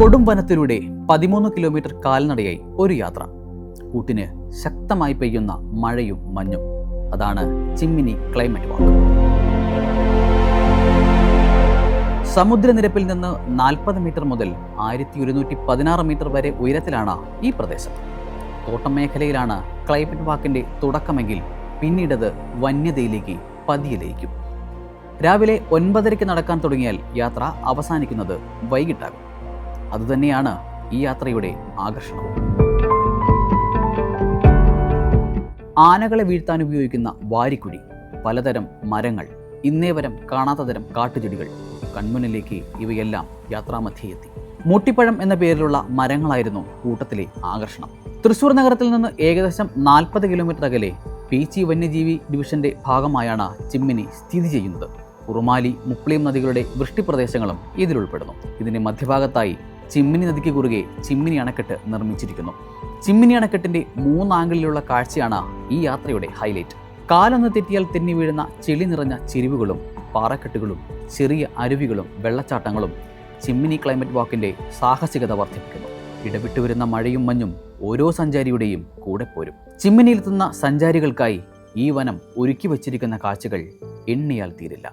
കൊടും വനത്തിലൂടെ പതിമൂന്ന് കിലോമീറ്റർ കാൽനടയായി ഒരു യാത്ര. കൂട്ടിന് ശക്തമായി പെയ്യുന്ന മഴയും മഞ്ഞും. അതാണ് ചിമ്മിനി ക്ലൈമറ്റ് വാക്ക്. സമുദ്രനിരപ്പിൽ നിന്ന് നാൽപ്പത് മീറ്റർ മുതൽ ആയിരത്തി ഒരുന്നൂറ്റി പതിനാറ് മീറ്റർ വരെ ഉയരത്തിലാണ് ഈ പ്രദേശം. തോട്ടം മേഖലയിലാണ് ക്ലൈമറ്റ് വാക്കിന്റെ തുടക്കമെങ്കിൽ പിന്നീടത് വന്യതയിലേക്ക് പതിയെ ലയിക്കും. രാവിലെ ഒൻപതരയ്ക്ക് നടക്കാൻ തുടങ്ങിയാൽ യാത്ര അവസാനിക്കുന്നത് വൈകിട്ടാകും. അതുതന്നെയാണ് ഈ യാത്രയുടെ ആകർഷണം ആനകളെ വീഴ്ത്താൻ ഉപയോഗിക്കുന്ന വാരിക്കുഴി പലതരം മരങ്ങൾ ഇന്നേ വരം കാണാത്ത തരം കാട്ടുചെടികൾ കൺമുന്നിലേക്ക് ഇവയെല്ലാം യാത്രാമധ്യേ എത്തി മൂട്ടിപ്പഴം എന്ന പേരിലുള്ള മരങ്ങളായിരുന്നു കൂട്ടത്തിലെ ആകർഷണം. തൃശൂർ നഗരത്തിൽ നിന്ന് ഏകദേശം നാൽപ്പത് കിലോമീറ്റർ അകലെ പീച്ചി വന്യജീവി ഡിവിഷന്റെ ഭാഗമായാണ് ചിമ്മിനി സ്ഥിതി ചെയ്യുന്നത്. കുറുമാലി മുപ്ലിം നദികളുടെ വൃഷ്ടിപ്രദേശങ്ങളും ഇതിലുൾപ്പെടുന്നു. ഇതിന്റെ മധ്യഭാഗത്തായി ചിമ്മിനി നദിക്ക് കുറുകെ ചിമ്മിനി അണക്കെട്ട് നിർമ്മിച്ചിരിക്കുന്നു. ചിമ്മിനി അണക്കെട്ടിന്റെ മൂന്നാംഗിളിലുള്ള കാഴ്ചയാണ് ഈ യാത്രയുടെ ഹൈലൈറ്റ് കാലൊന്ന് തെറ്റിയാൽ തെന്നി വീഴുന്ന ചെളി നിറഞ്ഞ ചെരിവുകളും പാറക്കെട്ടുകളും ചെറിയ അരുവികളും വെള്ളച്ചാട്ടങ്ങളും ചിമ്മിനി ക്ലൈമറ്റ് വാക്കിന്റെ സാഹസികത വർദ്ധിപ്പിക്കുന്നു. ഇടവിട്ടു വരുന്ന മഴയും മഞ്ഞും ഓരോ സഞ്ചാരിയുടെയും കൂടെ പോരും. ചിമ്മിനിയിലെത്തുന്ന സഞ്ചാരികൾക്കായി ഈ വനം ഒരുക്കി വച്ചിരിക്കുന്ന കാഴ്ചകൾ എണ്ണിയാൽ തീരില്ല.